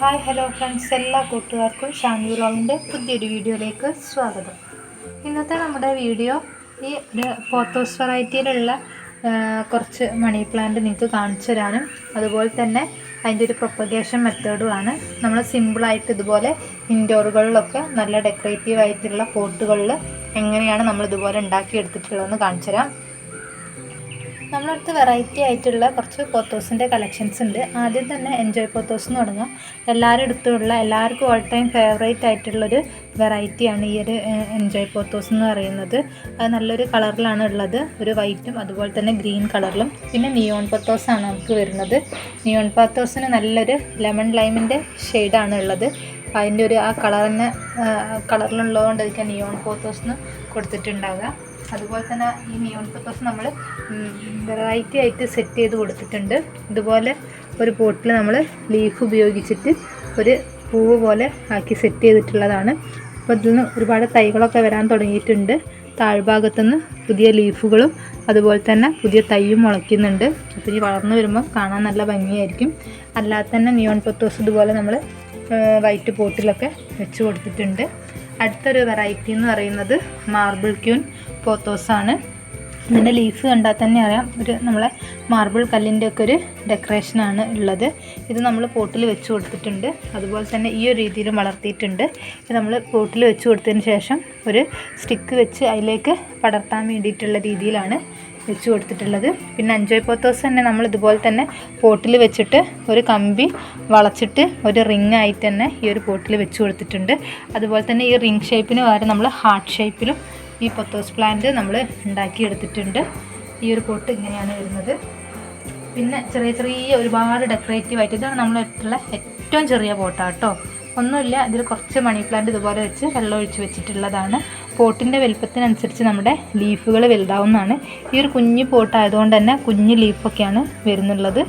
Hi hello friends എല്ലാ കൂട്ടുകാർക്കും ഷാനി വ്ളോഗിന്റെ പുതിയൊരു വീഡിയോയിലേക്ക് സ്വാഗതം. ഇന്നത്തെ നമ്മുടെ വീഡിയോ ഈ ഒരു പോത്തോസ് വെറൈറ്റിയിലുള്ള കുറച്ച് മണി പ്ലാന്റ് നിങ്ങൾക്ക് കാണിച്ചു തരാനും അതുപോലെ തന്നെ അതിന്റെ ഒരു പ്രൊപ്പഗേഷൻ മെത്തേഡുമാണ് നമ്മൾ സിമ്പിളായിട്ട് ഇതുപോലെ ഇൻഡോറുകളിലൊക്കെ നല്ല ഡെക്കറേറ്റീവ് ആയിട്ടുള്ള പോട്ടുകളിൽ എങ്ങനെയാണ് നമ്മൾ ഇതുപോലെ ഉണ്ടാക്കിയെടുത്തിട്ടുള്ളതെന്ന് കാണിച്ചു തരാം. നമ്മളടുത്ത് വെറൈറ്റി ആയിട്ടുള്ള കുറച്ച് പോത്തോസിന്റെ കളക്ഷൻസ് ഉണ്ട്. ആദ്യം തന്നെ എൻജോയ് പോത്തോസ് എന്ന് തുടങ്ങാം. എല്ലാവരും അടുത്തുള്ള എല്ലാവർക്കും ഓൾ ടൈം ഫേവറേറ്റ് ആയിട്ടുള്ളൊരു വെറൈറ്റിയാണ് ഈ ഒരു എൻജോയ് പോത്തോസ് എന്ന് പറയുന്നത്. അത് നല്ലൊരു കളറിലാണ് ഉള്ളത്. ഒരു വൈറ്റും അതുപോലെ തന്നെ ഗ്രീൻ കളറിലും പിന്നെ നിയോൺ പോത്തോസ് ആണ് നമുക്ക് വരുന്നത്. നിയോൺ പോത്തോസിന് നല്ലൊരു ലെമൺ ലൈമിന്റെ ഷെയ്ഡാണ് ഉള്ളത്. അതിന്റെ ഒരു ആ കളർ തന്നെ കളറിലുള്ളതുകൊണ്ടായിരിക്കും നിയോൺ പോത്തോസ് എന്ന് അതുപോലെ തന്നെ ഈ നിയോൺ പോത്തോസ് നമ്മൾ വെറൈറ്റി ആയിട്ട് സെറ്റ് ചെയ്ത് കൊടുത്തിട്ടുണ്ട്. ഇതുപോലെ ഒരു പോട്ടിൽ നമ്മൾ ലീഫ് ഉപയോഗിച്ചിട്ട് ഒരു പൂവ് പോലെ ആക്കി സെറ്റ് ചെയ്തിട്ടുള്ളതാണ്. അപ്പോൾ ഇതിൽ നിന്ന് ഒരുപാട് തൈകളൊക്കെ വരാൻ തുടങ്ങിയിട്ടുണ്ട്. താഴ്ഭാഗത്തുനിന്ന് പുതിയ ലീഫുകളും അതുപോലെ തന്നെ പുതിയ തൈയും മുളയ്ക്കുന്നുണ്ട്. അപ്പോൾ ഇനി വളർന്നു വരുമ്പോൾ കാണാൻ നല്ല ഭംഗിയായിരിക്കും. അല്ലാതെ തന്നെ നിയോൺ പൊത്തോസ് ഇതുപോലെ നമ്മൾ വൈറ്റ് പോട്ടിലൊക്കെ വെച്ച് കൊടുത്തിട്ടുണ്ട്. അടുത്തൊരു വെറൈറ്റി എന്ന് പറയുന്നത് മാർബിൾ ക്യൂൻ പോത്തോസാണ് ഇതിന്റെ ലീഫ് കണ്ടാൽ തന്നെ അറിയാം. ഒരു നമ്മളെ മാർബിൾ കല്ലിന്റെ ഒക്കെ ഒരു ഡെക്കറേഷനാണ് ഉള്ളത്. ഇത് നമ്മൾ പോട്ടിൽ വെച്ച് കൊടുത്തിട്ടുണ്ട്. അതുപോലെ തന്നെ ഈ ഒരു രീതിയിലും വളർത്തിയിട്ടുണ്ട്. ഇത് നമ്മൾ പോട്ടിൽ വെച്ച് കൊടുത്തതിന് ശേഷം ഒരു സ്റ്റിക്ക് വെച്ച് അതിലേക്ക് പടർത്താൻ വേണ്ടിയിട്ടുള്ള രീതിയിലാണ് വെച്ച് കൊടുത്തിട്ടുള്ളത്. പിന്നെ അഞ്ചോയ് പോത്തോസ് തന്നെ നമ്മൾ ഇതുപോലെ തന്നെ പോട്ടിൽ വെച്ചിട്ട് ഒരു കമ്പി വളച്ചിട്ട് ഒരു റിംഗ് ആയിട്ട് തന്നെ ഈ ഒരു പോട്ടിൽ വെച്ച് കൊടുത്തിട്ടുണ്ട്. അതുപോലെ തന്നെ ഈ റിംഗ് ഷേപ്പിന് പകരം നമ്മൾ ഹാർട്ട് ഷേപ്പിലും ഈ പൊത്തോസ് പ്ലാന്റ് നമ്മൾ ഉണ്ടാക്കിയെടുത്തിട്ടുണ്ട്. ഈ ഒരു പോട്ട് ഇങ്ങനെയാണ് വരുന്നത്. പിന്നെ ചെറിയ ചെറിയ ഒരുപാട് ഡെക്കറേറ്റീവ് ആയിട്ട് ഇതാണ് നമ്മളിട്ടുള്ള ഏറ്റവും ചെറിയ പോട്ടാട്ടോ ഒന്നുമില്ല ഇതിൽ കുറച്ച് മണി പ്ലാന്റ് ഇതുപോലെ വെച്ച് വെള്ളം ഒഴിച്ച് വെച്ചിട്ടുള്ളതാണ്. പോട്ടിന്റെ വലുപ്പത്തിനനുസരിച്ച് നമ്മുടെ ലീഫുകൾ വലുതാവുന്നതാണ്. ഈ ഒരു കുഞ്ഞു പോട്ടായതുകൊണ്ട് തന്നെ കുഞ്ഞു ലീഫൊക്കെയാണ് വരുന്നുള്ളത്.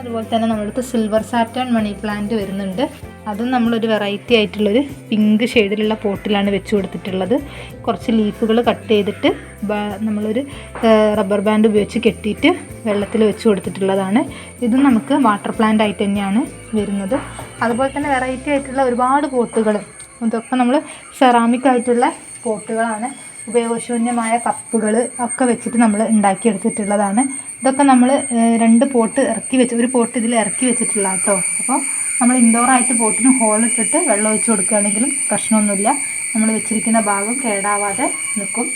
അതുപോലെ തന്നെ നമ്മളടുത്ത് സിൽവർ സാറ്റേൺ മണി പ്ലാന്റ് വരുന്നുണ്ട്. അതും നമ്മളൊരു വെറൈറ്റി ആയിട്ടുള്ളൊരു പിങ്ക് ഷെയ്ഡിലുള്ള പോട്ടിലാണ് വെച്ച് കൊടുത്തിട്ടുള്ളത്. കുറച്ച് ലീഫുകൾ കട്ട് ചെയ്തിട്ട് നമ്മളൊരു റബ്ബർ ബാൻഡ് ഉപയോഗിച്ച് കെട്ടിയിട്ട് വെള്ളത്തിൽ വെച്ച് കൊടുത്തിട്ടുള്ളതാണ്. ഇതും നമുക്ക് വാട്ടർ പ്ലാന്റ് ആയിട്ട് തന്നെയാണ് വരുന്നത്. അതുപോലെ തന്നെ വെറൈറ്റി ആയിട്ടുള്ള ഒരുപാട് പോട്ടുകൾ ഇതൊക്കെ നമ്മൾ സെറാമിക് ആയിട്ടുള്ള പോട്ടുകളാണ് ഉപയോഗശൂന്യമായ കപ്പുകൾ ഒക്കെ വെച്ചിട്ട് നമ്മൾ ഉണ്ടാക്കിയെടുത്തിട്ടുള്ളതാണ്. ഇതൊക്കെ നമ്മൾ രണ്ട് പോട്ട് ഇറക്കി വെച്ച് ഒരു പോട്ട് ഇതിൽ ഇറക്കി വെച്ചിട്ടുള്ള കേട്ടോ അപ്പോൾ നമ്മൾ ഇൻഡോറായിട്ട് പോട്ടിന് ഹോളിട്ടിട്ട് വെള്ളം ഒഴിച്ച് കൊടുക്കുകയാണെങ്കിലും പ്രശ്നമൊന്നുമില്ല. നമ്മൾ വെച്ചിരിക്കുന്ന ഭാഗം കേടാവാതെ നിൽക്കും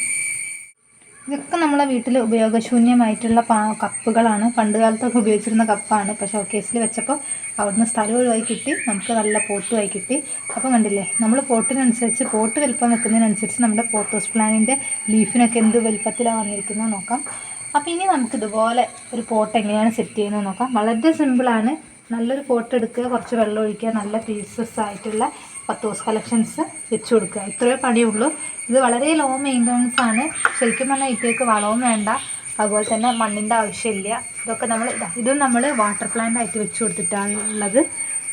ഇതൊക്കെ നമ്മളെ വീട്ടിൽ ഉപയോഗശൂന്യമായിട്ടുള്ള പാ കപ്പുകളാണ്. പണ്ട് കാലത്തൊക്കെ ഉപയോഗിച്ചിരുന്ന കപ്പാണ്. ഇപ്പോൾ ഷോക്കേസിൽ വെച്ചപ്പോൾ അവിടുന്ന് സ്ഥലം ഒഴിവായി കിട്ടി. നമുക്ക് നല്ല പോട്ടുമായി കിട്ടി. അപ്പോൾ കണ്ടില്ലേ നമ്മൾ പോട്ടിനനുസരിച്ച് പോട്ട് വലിപ്പം വെക്കുന്നതിനനുസരിച്ച് നമ്മുടെ പോത്തോസ് പ്ലാനിന്റെ ലീഫിനൊക്കെ എന്ത് വലിപ്പത്തിലാണ് വന്നിരിക്കുന്നത് നോക്കാം. അപ്പോൾ ഇനി നമുക്ക് ഇതുപോലെ ഒരു പോട്ട് എങ്ങനെയാണ് സെറ്റ് ചെയ്യുന്നത് നോക്കാം. വളരെ സിമ്പിളാണ്. നല്ലൊരു പോട്ട് എടുക്കുക കുറച്ച് വെള്ളം ഒഴിക്കുക നല്ല പീസസ് ആയിട്ടുള്ള പത്തോസ് കളക്ഷൻസ് വെച്ച് കൊടുക്കുക. ഇത്രയേ പണിയുള്ളൂ. ഇത് വളരെ ലോ മെയിന്റനൻസ് ആണ്. ശരിക്കും പറഞ്ഞാൽ ഇപ്പോഴേക്ക് വളവും വേണ്ട. അതുപോലെ തന്നെ മണ്ണിന്റെ ആവശ്യമില്ല. ഇതൊക്കെ നമ്മൾ ഇതാ നമ്മൾ വാട്ടർ പ്ലാന്റ് ആയിട്ട് വെച്ച് കൊടുത്തിട്ടുള്ളത്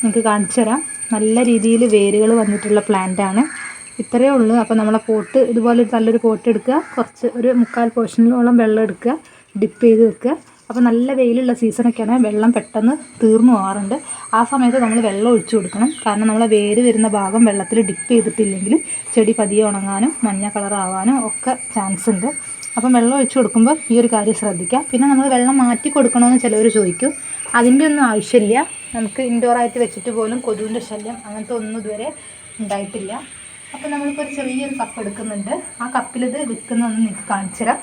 നിങ്ങൾക്ക് കാണിച്ചു തരാം. നല്ല രീതിയിൽ വേരുകൾ വന്നിട്ടുള്ള പ്ലാന്റ് ആണ്. ഇത്രയേ ഉള്ളൂ. അപ്പോൾ നമ്മളെ പോട്ട് ഇതുപോലെ നല്ലൊരു പോട്ട് എടുക്കുക കുറച്ച് ഒരു മുക്കാൽ പോർഷനിലോളം വെള്ളം എടുക്കുക. ഡിപ്പ് ചെയ്ത് വെക്കുക. അപ്പോൾ നല്ല വെയിലുള്ള സീസണൊക്കെയാണ് വെള്ളം പെട്ടെന്ന് തീർന്നു പോകാറുണ്ട്. ആ സമയത്ത് നമ്മൾ വെള്ളം ഒഴിച്ചു കൊടുക്കണം. കാരണം നമ്മളെ വേര് വരുന്ന ഭാഗം വെള്ളത്തിൽ ഡിപ്പ് ചെയ്തിട്ടില്ലെങ്കിൽ ചെടി പതിയെ ഉണങ്ങാനും മഞ്ഞ കളറാവാനും ഒക്കെ ചാൻസ് ഉണ്ട്. അപ്പം വെള്ളം ഒഴിച്ചു കൊടുക്കുമ്പോൾ ഈ ഒരു കാര്യം ശ്രദ്ധിക്കുക പിന്നെ നമ്മൾ വെള്ളം മാറ്റി കൊടുക്കണമെന്ന് ചിലവർ ചോദിക്കും. അതിന്റെ ഒന്നും ആവശ്യമില്ല. നമുക്ക് ഇൻഡോർ ആയിട്ട് വെച്ചിട്ട് പോലും കൊതുവിന്റെ ശല്യം അങ്ങനത്തെ ഒന്നും ഇതുവരെ ഉണ്ടായിട്ടില്ല. അപ്പോൾ നമ്മളിപ്പോൾ ഒരു ചെറിയൊരു കപ്പ് എടുക്കുന്നുണ്ട് ആ കപ്പിലിത് വിൽക്കുന്നതൊന്ന് നിങ്ങൾക്ക് കാണിച്ചു തരാം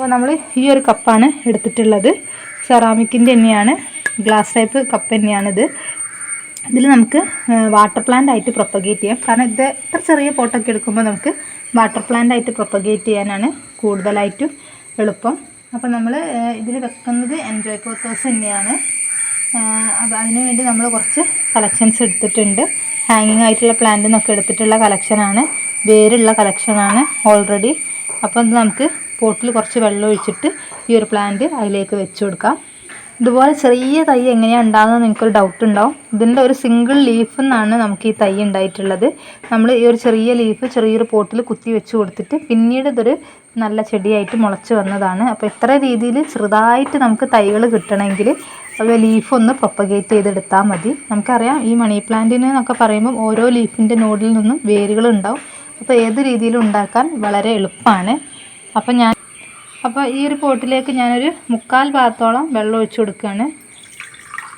അപ്പോൾ നമ്മൾ ഈ ഒരു കപ്പാണ് എടുത്തിട്ടുള്ളത്. സെറാമിക്കിന്റെ തന്നെയാണ്. ഗ്ലാസ് ടൈപ്പ് കപ്പ് തന്നെയാണിത്. ഇതിൽ നമുക്ക് വാട്ടർ പ്ലാന്റ് ആയിട്ട് പ്രൊപ്പഗേറ്റ് ചെയ്യാം. കാരണം ഇത് ഇത്ര ചെറിയ പോട്ടൊക്കെ എടുക്കുമ്പോൾ നമുക്ക് വാട്ടർ പ്ലാന്റ് ആയിട്ട് പ്രൊപ്പഗേറ്റ് ചെയ്യാനാണ് കൂടുതലായിട്ടും എളുപ്പം. അപ്പോൾ നമ്മൾ ഇതിൽ വെക്കുന്നത് എൻജോയ് പോത്തോസ് തന്നെയാണ്. അപ്പോൾ അതിന് വേണ്ടി നമ്മൾ കുറച്ച് കളക്ഷൻസ് എടുത്തിട്ടുണ്ട്. ഹാങ്ങിങ് ആയിട്ടുള്ള പ്ലാന്റ് നിന്നൊക്കെ എടുത്തിട്ടുള്ള കളക്ഷനാണ് വേരുള്ള കളക്ഷനാണ് ഓൾറെഡി അപ്പോൾ ഇത് നമുക്ക് പോട്ടിൽ കുറച്ച് വെള്ളം ഒഴിച്ചിട്ട് ഈ ഒരു പ്ലാന്റ് അതിലേക്ക് വെച്ച് കൊടുക്കാം. ഇതുപോലെ ചെറിയ തൈ എങ്ങനെയാണ് ഉണ്ടാകുന്നത് നിങ്ങൾക്കൊരു ഡൗട്ട് ഉണ്ടാവും. ഇതിന്റെ ഒരു സിംഗിൾ ലീഫ് എന്നാണ് നമുക്ക് ഈ തൈ ഉണ്ടായിട്ടുള്ളത്. നമ്മൾ ഈ ഒരു ചെറിയ ലീഫ് ചെറിയൊരു പോട്ടിൽ കുത്തി വെച്ച് കൊടുത്തിട്ട് പിന്നീട് ഇതൊരു നല്ല ചെടിയായിട്ട് മുളച്ച് വന്നതാണ്. അപ്പോൾ ഇത്ര രീതിയിൽ ചെറുതായിട്ട് നമുക്ക് തൈകൾ കിട്ടണമെങ്കിൽ അത് ലീഫ് ഒന്ന് പ്രൊപ്പഗേറ്റ് ചെയ്തെടുത്താൽ മതി. നമുക്കറിയാം ഈ മണി പ്ലാന്റിന് എന്നൊക്കെ പറയുമ്പം ഓരോ ലീഫിന്റെ നോഡിൽ നിന്നും വേരുകൾ ഉണ്ടാവും. അപ്പോൾ ഏത് രീതിയിലും ഉണ്ടാക്കാൻ വളരെ എളുപ്പമാണ്. അപ്പോൾ ഞാൻ അപ്പോൾ ഈ ഒരു പോട്ടിലേക്ക് ഞാനൊരു മുക്കാൽ ഭാഗത്തോളം വെള്ളം ഒഴിച്ചു കൊടുക്കുകയാണ്.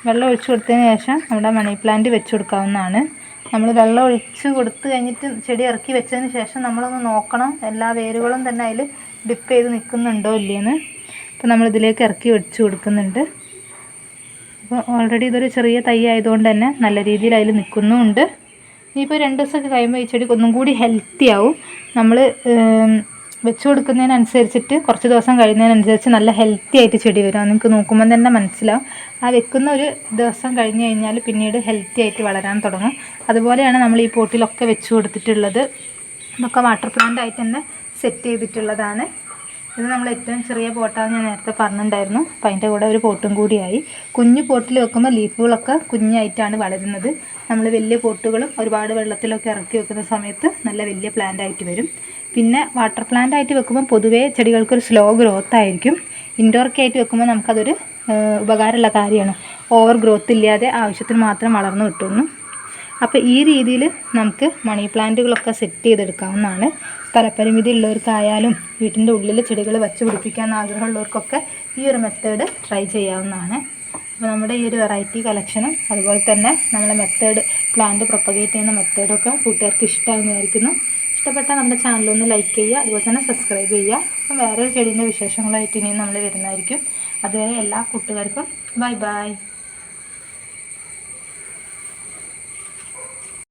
വെള്ളം ഒഴിച്ചു കൊടുത്തതിന് ശേഷം നമ്മുടെ മണി പ്ലാന്റ് വെച്ച് കൊടുക്കാവുന്നതാണ്. നമ്മൾ വെള്ളം ഒഴിച്ച് കൊടുത്തു കഴിഞ്ഞിട്ട് ചെടി ഇറക്കി വെച്ചതിന് ശേഷം നമ്മളൊന്ന് നോക്കണം എല്ലാ വേരുകളും തന്നെ അതിൽ ഡിപ്പ് ചെയ്ത് നിൽക്കുന്നുണ്ടോ ഇല്ലയെന്ന്. അപ്പോൾ നമ്മളിതിലേക്ക് ഇറക്കി വെച്ച് കൊടുക്കുന്നുണ്ട്. അപ്പോൾ ഓൾറെഡി ഇതൊരു ചെറിയ തൈ ആയതുകൊണ്ട് തന്നെ നല്ല രീതിയിൽ അതിൽ നിൽക്കുന്നുമുണ്ട്. ഇനിയിപ്പോൾ രണ്ട് ദിവസമൊക്കെ കഴിയുമ്പോൾ ഈ ചെടി ഒന്നും കൂടി ഹെൽത്തി ആവും. നമ്മൾ വെച്ച് കൊടുക്കുന്നതിനനുസരിച്ചിട്ട് കുറച്ച് ദിവസം കഴിയുന്നതിനനുസരിച്ച് നല്ല ഹെൽത്തി ആയിട്ട് ചെടി വരും. നിങ്ങൾക്ക് നോക്കുമ്പോൾ തന്നെ മനസ്സിലാവും. ആ വെക്കുന്ന ഒരു ദിവസം കഴിഞ്ഞ് കഴിഞ്ഞാൽ പിന്നീട് ഹെൽത്തി ആയിട്ട് വളരാൻ തുടങ്ങും. അതുപോലെയാണ് നമ്മൾ ഈ പോട്ടിലൊക്കെ വെച്ച് കൊടുത്തിട്ടുള്ളത്. ഇതൊക്കെ വാട്ടർ പ്ലാന്റ് ആയിട്ട് തന്നെ സെറ്റ് ചെയ്തിട്ടുള്ളതാണ്. ഇത് നമ്മൾ ഏറ്റവും ചെറിയ പോട്ടാണെന്ന് ഞാൻ നേരത്തെ പറഞ്ഞിട്ടുണ്ടായിരുന്നു. അപ്പം അതിന്റെ കൂടെ ഒരു പോട്ടും കൂടിയായി കുഞ്ഞു പോട്ടിൽ വെക്കുമ്പോൾ ലീഫുകളൊക്കെ കുഞ്ഞായിട്ടാണ് വളരുന്നത്. നമ്മൾ വലിയ പോട്ടുകളും ഒരുപാട് വെള്ളത്തിലൊക്കെ ഇറക്കി വെക്കുന്ന സമയത്ത് നല്ല വലിയ പ്ലാന്റ് ആയിട്ട് വരും. പിന്നെ വാട്ടർ പ്ലാന്റ് ആയിട്ട് വെക്കുമ്പോൾ പൊതുവേ ചെടികൾക്കൊരു സ്ലോ ഗ്രോത്ത് ആയിരിക്കും. ഇൻഡോറൊക്കെ ആയിട്ട് വെക്കുമ്പോൾ നമുക്കതൊരു ഉപകാരമുള്ള കാര്യമാണ്. ഓവർ ഗ്രോത്ത് ഇല്ലാതെ ആവശ്യത്തിന് മാത്രം വളർന്നു കിട്ടുന്നു. അപ്പോൾ ഈ രീതിയിൽ നമുക്ക് മണി പ്ലാന്റുകളൊക്കെ സെറ്റ് ചെയ്തെടുക്കാവുന്നതാണ്. സ്ഥലപരിമിതി ഉള്ളവർക്കായാലും വീട്ടിന്റെ ഉള്ളിൽ ചെടികൾ വച്ച് പിടിപ്പിക്കാൻ ആഗ്രഹമുള്ളവർക്കൊക്കെ ഈ ഒരു മെത്തേഡ് ട്രൈ ചെയ്യാവുന്നതാണ്. അപ്പോൾ നമ്മുടെ ഈ ഒരു വെറൈറ്റി കളക്ഷനും അതുപോലെ തന്നെ നമ്മുടെ മെത്തേഡ് പ്ലാന്റ് പ്രൊപ്പഗേറ്റ് ചെയ്യുന്ന മെത്തേഡൊക്കെ കൂട്ടുകാർക്ക് ഇഷ്ടമായി വിചാരിക്കുന്നു ഇഷ്ടപ്പെട്ടാൽ നമ്മുടെ ചാനലൊന്ന് ലൈക്ക് ചെയ്യുക അതുപോലെ തന്നെ സബ്സ്ക്രൈബ് ചെയ്യുക. അപ്പം വേറൊരു ചെടീന്റെ വിശേഷങ്ങളായിട്ട് ഇനിയും നമ്മൾ വരുന്നതായിരിക്കും. അതുവരെ എല്ലാ കൂട്ടുകാർക്കും ബൈ ബൈ